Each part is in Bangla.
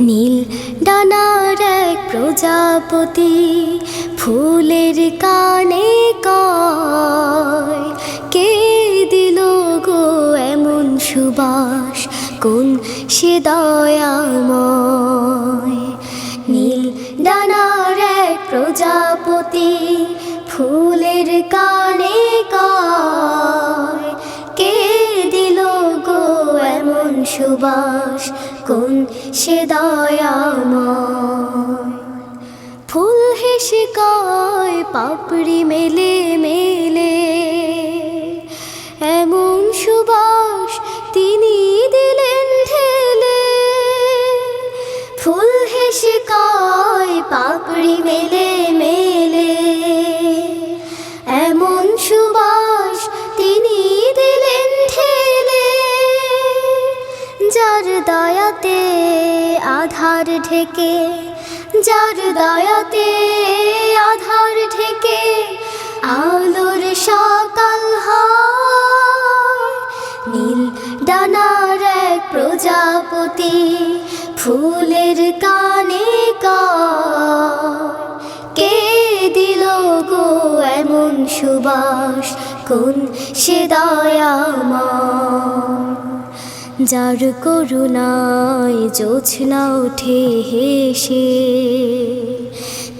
নীল ডানার এক প্রজাপতি ফুলের কানে কয়, কে দিল গো এমন সুবাস? কোন সে দয়াময়? নীল ডানার এক প্রজাপতি সুবাস কোন সে ফুল হেসে কয়, পাপড়ি মেলে মেলে। এমন সুবাস তিনি দিলেন ঢেলে। ফুল হেসে কয়, পাপড়ি মেলে মেলে। দয়াতে আধার ঢেকে, যার দয়াতে আধার ঢেকে, আলোর সকাল নীল ডানার এক প্রজাপতি ফুলের কানে কে দিল গো এমন সুবাস? কোন সে দয়াময়? যার করুণায় জোছনা ওঠে হেসে।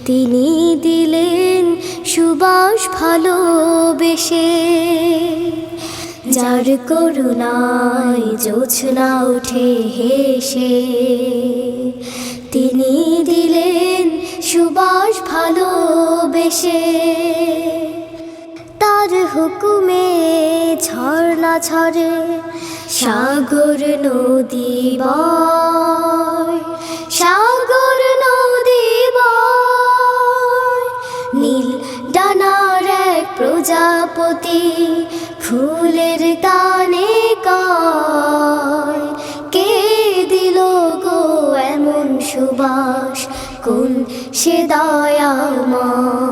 তিনি দিলেন সুবাস ভালোবেসে। যার করুণায় জোছনা ওঠে হেসে। তিনি দিলেন সুবাস ভালোবেসে। তার হুকুমে ঝর্ণা ছড়ে সাগর নদী সাগর নদী নীল ডানার এক প্রজাপতি ফুলের কানে কয়, কে দিল গো এমন সুবাস, কোন সে দয়াময়?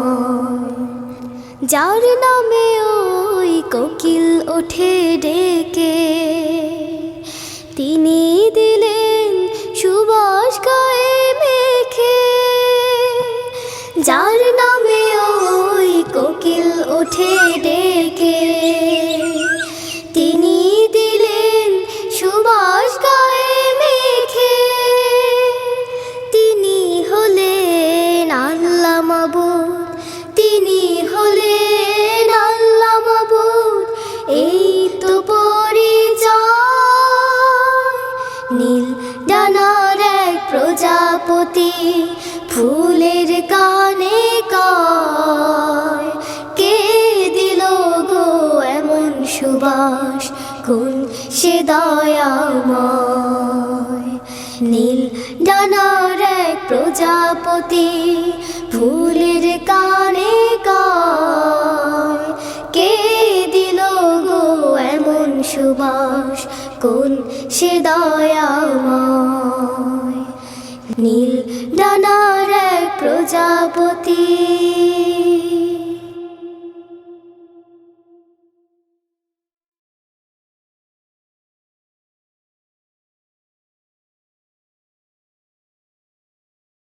যার নামে ওই কোকিল ওঠে ডেকে। তিনি দিলেন সুবাস গায়ে মেখে। যার সুবাস কোন সে দয়াময়? নীল ডানার এক প্রজাপতি ফুলের কানে কে দিল গো এমন সুবাস, কোন সে দয়াময়? নীল ডানার এক প্রজাপতি